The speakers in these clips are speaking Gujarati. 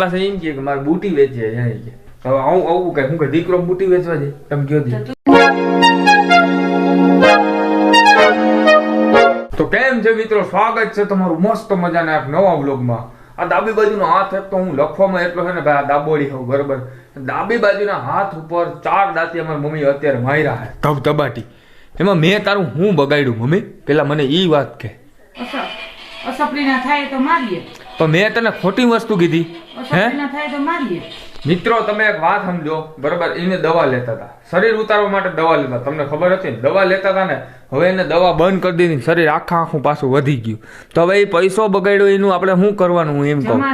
પાસે એમ કે મારે બુટી વેચી જાય કે. હવે આવું આવું કઈ હું કે દીકરો બુટી વેચવા જાય તમે કયો દી તો કેમ છે મિત્રો? સ્વાગત છે તમારું મસ્ત મજાના એક નવા વ્લોગમાં. આ ડાબી બાજુનો હાથ એક તો હું લખવામાં એટલો છે ને ભાઈ આ દાબોળી હોઉં બરોબર? ડાબી બાજુના હાથ ઉપર ચાર દાંતી અમારી મમ્મી અત્યારે માર્યા છે. ધબ ધબાટી. એમાં મેં તારું હું બગાડ્યું મમ્મી? પેલા મને ઈ વાત કે અસપ અસપલીના થાય તો મારીએ. પણ મેં તને ખોટી વસ્તુ કીધી હે? તો મિત્રો તમે એક વાત સમજો બરોબર એને દવા લેતા હતા. શરીર ઉતારવા માટે દવા લેતા તમને ખબર હતી ને? દવા લેતા હતા ને? હવે એને દવા બંધ કરી દીધી શરીર આખા આખું પાછું વધી ગયું. તો હવે એ પૈસો બગાડ્યો એનું આપણે શું કરવાનું હું એમ કહું?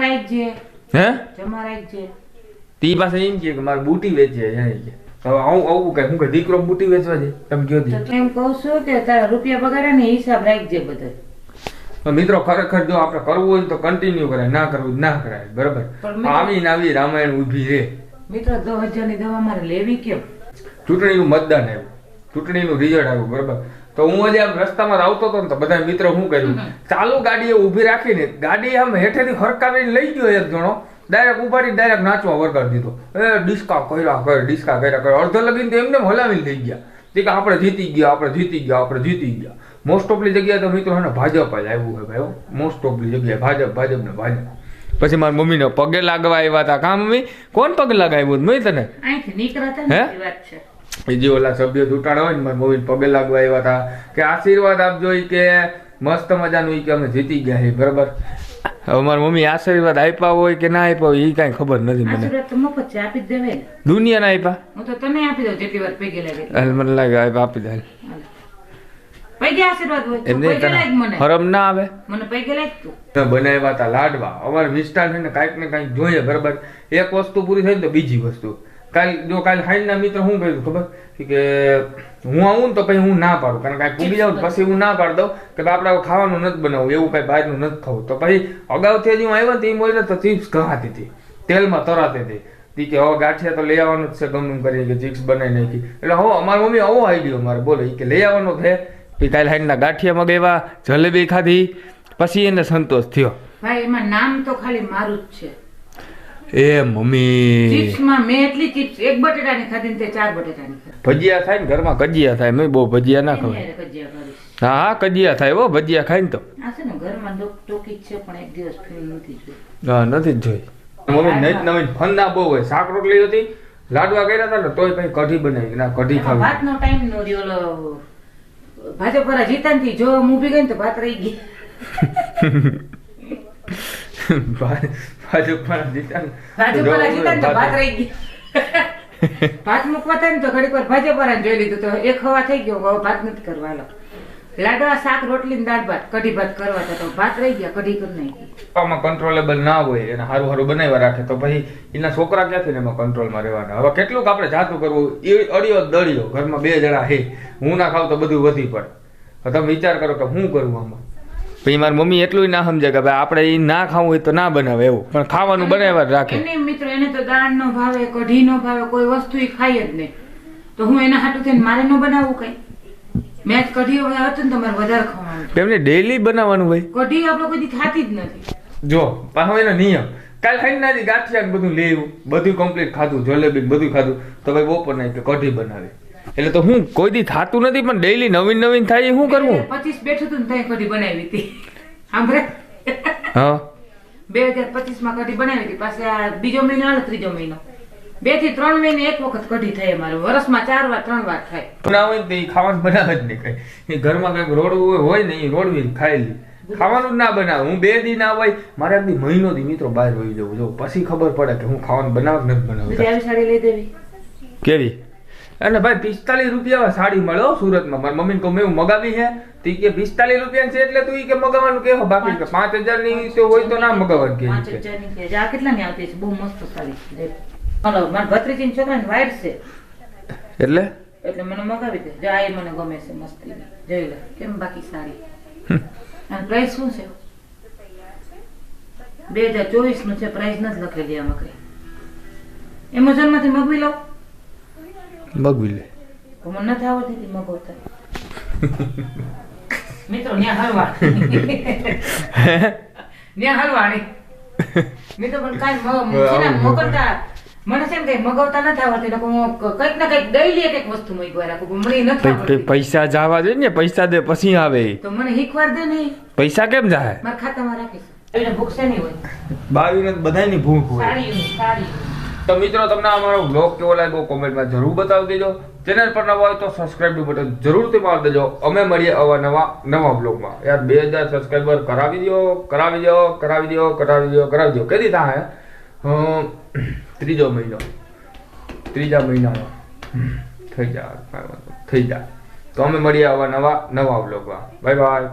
હે? જમા તી પાસે એમ કે મારે બુટી વેચે છે હવે આવું આવું કે હું કે દીકરો બુટી વેચવા જઈ તમે કયો એમ કહું છું કે તારા રૂપિયા બગાડે ને હિસાબ રાખજે બધો. તો મિત્રો ખરેખર જો આપણે કરવું હોય ને તો કન્ટિન્યુ કરાય ના કરવું ના કરાય. બરાબર? આવી ને આવી રામાયણ ઊભી રહે. મિત્રો દો હજારની દવા મારે લેવી કેમ? ચૂંટણીનું મતદાન આવ્યું. ચૂંટણીનું રિઝલ્ટ આવ્યું બરાબર? તો હું આજે આમ રસ્તામાં આવતો હતો ને તો બધા મિત્રો શું કર્યું? ચાલુ ગાડીએ ઊભી રાખીને ગાડી આમ હેઠેથી હરકાવીને લઈ ગયો એક જણો. ડાયરેક્ટ ઉભારી ડાયરેક્ટ નાચવા વરગાડી દીધો. એ ડિસ્કા કર્યા કર ડિસ્કા કર્યા કરે અડધો લગીને તો એમને હલાવીને લઈ ગયા. તે કે આપણે જીતી ગયા આપણે જીતી ગયા આપણે જીતી ગયા. મોસ્ટ ઓફલી જગ્યાએ તો મિત્રો ને ભાજપ જ આવ્યું હોય ભાઈ મોસ્ટ ઓફલી જગ્યાએ ભાજપ ભાજપ ને ભાજપ પછી મારી મમ્મીને પગે લાગવા આવ્યા હતા કા મમ્મી કોણ પગે લગાવ્યું મેં તને હે? ને એ વાત છે એ જે ઓલા સભ્ય ચૂંટાણા હોય ને મારી મમ્મીને પગે લાગવા આવ્યા હતા કે આશીર્વાદ આપજો એ કે મસ્ત મજાનું એ કે અમે જીતી ગયા છે બરાબર? હવે મારી મમ્મી આશીર્વાદ આપ્યા હોય કે ના આપ્યા હોય એ કાંઈ ખબર નથી મને. દુનિયાના આપ્યા? હું તો તને આપી દઉં જેટલી વાર પગે લાગે. મને લાગે આપી દે હાલ. પૈકી આશીર્વાદ હોય તો એમ નહીં પૈકી લાગ તને મને. હરમ ના આવે? મને પૈકી લાગ તું. તો બનાવ્યા હતા લાડવા. અમારે મિષ્ટાન છે ને કાંઈક ને કાંઈક જોઈએ બરાબર? એક વસ્તુ પૂરી થઈ ને તો બીજી વસ્તુ. કાલ જો કાલ હાઈના મિત્ર શું કહ્યું ખબર? કે હું આવું તો પછી હું ના પાડું. કારણ કે કાંઈ પૂગી જાઉં પછી હું ના પાડ દઉં કે આપણે ખાવાનું નથી બનાવવું એવું કાંઈ બહારનું નથી ખાવું. તો પછી અગાઉથી હજી હું આવ્યો ને તે મોઈને તો ચિપ્સ કહાતી હતી. તેલમાં તરાતી હતી. કે હવે ગાંઠિયા તો લઈ આવવાનું જ છે ગમનું કરી કે ચિપ્સ બનાવી નાખી. એટલે હો અમારી મમ્મી આવો આઈડિયો મારે. બોલો કે લઈ આવવાનો છે? પછી ગાંઠિયામાં ગયા ગાંઠિયા મગાવ્યા જલેબી ખાધી પછી એને સંતોષ થયો. ભાઈ એમાં નામ તો ખાલી મારું જ છે. એ મમ્મી. ચિપ્સમાં મેં એટલી ચિપ્સ એક બટેટાની ખાધી ને તે ચાર બટેટાની ખાધી. ભજીયા થાય ને ઘરમાં કજિયા થાય મેં બહુ ભજીયા ના ખવાય. હા હા કજિયા થાય હો ભજીયા ખાય ને તો. આ છે ને ઘરમાં ડોક- ટોકી છે પણ એક દિવસ ફિલ્મ નથી જોઈ. હા નથી જ જોઈ. મમ્મી નવી ફન ના બહુ હોય. શાક રોટલી હતી લાડવા કર્યા હતા ને તોય પછી કઢી બનાવી ના કઢી ખાવી. ભાતનો ટાઈમ નો રહ્યો ભાજપ વાળા જીતાનથી જો હું ઊભી ગઈ ને તો ભાત રહી ગઈ. ભાજપ વાળા જીતા. ભાજપ વાળા જીતા ને તો ભાત રહી ગઈ. ભાત મૂકવા થાય ને તો ઘડીક વાર ભાજપ વાળાને જોઈ લીધું તો એક હવા થઈ ગયો હવે ભાત નથી કરવા હાલો લાડવા શાક રોટલી દાળ ભાત. કઢી ભાત કરવા તો ભાત રહી ગયા કઢી કરી નાખી. આમાં કંટ્રોલેબલ ના હોય એને હારું સારું બનાવ્યા રાખે તો પછી એના છોકરા ક્યાંથી ને એમાં કંટ્રોલમાં રહેવાના? હવે કેટલુંક આપણે જાતું કરવું એ અડિયો દળિયો ઘરમાં બે જણા હે. હું ના ખાવ તો બધું વધી પડે. તમે વિચાર કરો કે હું કરું આમાં? પછી મારી મમ્મી એટલું ના સમજે કે ભાઈ આપણે એ ના ખાવું હોય તો ના બનાવે એવું. પણ ખાવાનું બનાવ્યા જ રાખે. એને મિત્રો એને તો દાળ નો ભાવે કઢી નો ભાવે કોઈ વસ્તુ એ ખાય જ નહીં. તો હું એના હાટું થઈને મારે ન બનાવવું કઈ? મેં કઢી હવે હતું ને તમારે વધારે ખાવાનું તેમને ડેલી બનાવવાનું હોય કઢી આપણે કોઈ દી ખાતી જ નથી. જો પાછો એનો નિયમ. કાલ ખાઈને નાજી ગાંઠિયા બધું લેવું બધું કમ્પ્લીટ ખાધું જલેબી બધું ખાધું. તો ભાઈ બપોર નહીં કે કઢી બનાવે. એટલે તો હું કોઈ દી થાતું નથી પણ ડેઈલી નવીન નવીન થાય એ શું કરવું? પચીસ બેઠું તું ને ત્યાં કઢી બનાવી હતી. સાંભળે? હા. બે હજાર પચીસમાં કઢી બનાવી હતી. પાછા આ બીજો મહિનો હાલો ત્રીજો મહિનો. બેથી ત્રણ મહિને એક વખત કઢી થાય અમારે. વર્ષમાં ચાર વાર ત્રણ વાર થાય. ને તો ખાવાનું બનાવે જ નહીં કઈ. એ ઘરમાં કંઈક રોડવું હોય ને એ રોડવી ખાયેલી ખાવાનું જ ના બનાવે. હું બે દી ના હોય મારે એક મહિનો દી મિત્રો બહાર હોઈ જવું જો પછી ખબર પડે કે હું ખાવાનું બનાવ નથી બનાવું સાડી લઈ દેવી. કેવી? અને ભાઈ પિસ્તાલીસ રૂપિયા સાડી મળ્યો સુરતમાં. મારી મમ્મીને કહું મેં મગાવી છે. તો કે પિસ્તાલીસ રૂપિયા છે એટલે તું કે મગાવવાનું કેવો બાકી પાંચ હજારની તો હોય તો ના મગાવવાનું કે. કેટલા ની આવતી છે બહુ મસ્ત સાડી. એટલે? એટલે મને મગાવી દે. જો આ મને ગમે છે મસ્તી. જોઈ લે. કેમ બાકી સારી? અને પ્રાઇસ શું છે? બે હજાર ચોવીસનું છે પ્રાઇસ નથી લખેલી આમાં કઈ એમેઝોનમાંથી મગવી લઉં મગવી લે. મને નથી આવડતી હતી મગવતા. મિત્રો ન્યા હલવા ન્યા હલવાણી. મિત્રો તો પણ કાંઈ મોકલતા મને છે ને કઈ મગાવતા નથી આવડતું એટલે હું ક- કંઈક ને કંઈક ડેઈલી એક એક વસ્તુ મંગાવી રાખું પણ મને ઈ નથી પૈ- પૈ- આવડતી. પૈસા જવા જોઈએ ને પૈસા દે પછી આવે તો મને શીખવાડ દે નહીં પૈસા કેમ જાય મારા ખાતામાં રાખીશ એટલે ભૂખ છે નહીં હોય બાવીને બધાની ભૂખ હોય સાડી સાડી તો મિત્રો તમને અમારો બ્લોગ કેવો લાગ્યો કોમેન્ટમાં જરૂર બતાવી દેજો ચેનલ પર નવા હોય તો સબસ્ક્રાઇબ બટન જરૂરથી મારી દેજો અમે મળીએ આવા નવા નવા બ્લોગમાં યાર બે હજાર સબસ્ક્રાઇબર કરાવી દો કરાવી દો કરાવી દો કરાવી દો કરાવી દો કેદી થાય અમ, ત્રીજો મહિનો. ત્રીજા મહિનામાં. થઈ જાય થઈ જાય તો અમે મળીએ આવા નવા નવા બ્લોગમાં બાય બાય